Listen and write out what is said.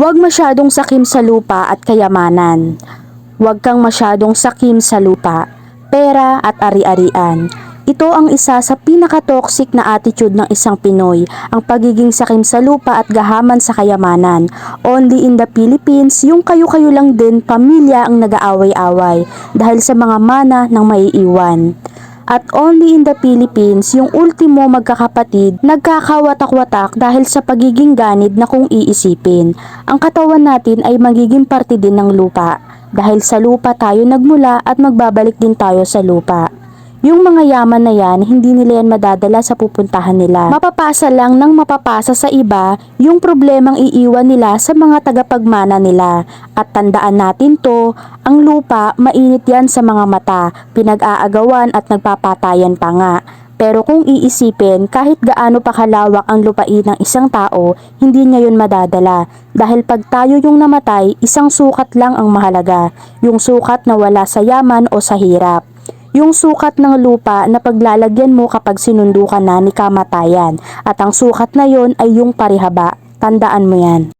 Huwag masyadong sakim sa lupa at kayamanan. Huwag kang masyadong sakim sa lupa, pera at ari-arian. Ito ang isa sa pinaka-toxic na attitude ng isang Pinoy, ang pagiging sakim sa lupa at gahaman sa kayamanan. Only in the Philippines, yung kayo-kayo lang din pamilya ang nag-aaway-away dahil sa mga mana ng maiiwan. At only in the Philippines, yung ultimo magkakapatid nagkakawatak-watak dahil sa pagiging ganid na kung iisipin. Ang katawan natin ay magiging parte din ng lupa. Dahil sa lupa tayo nagmula at magbabalik din tayo sa lupa. Yung mga yaman na yan, hindi nila yan madadala sa pupuntahan nila. Mapapasa lang ng mapapasa sa iba yung problemang iiwan nila sa mga tagapagmana nila. At tandaan natin to, ang lupa, mainit yan sa mga mata, pinag-aagawan at nagpapatayan pa nga. Pero kung iisipin, kahit gaano pa kalawak ang lupain ng isang tao, hindi niya yun madadala. Dahil pag tayo yung namatay, isang sukat lang ang mahalaga. Yung sukat na wala sa yaman o sa hirap. Yung sukat ng lupa na paglalagyan mo kapag sinundo ka na ni kamatayan. At ang sukat na yon ay yung parihaba. Tandaan mo yan.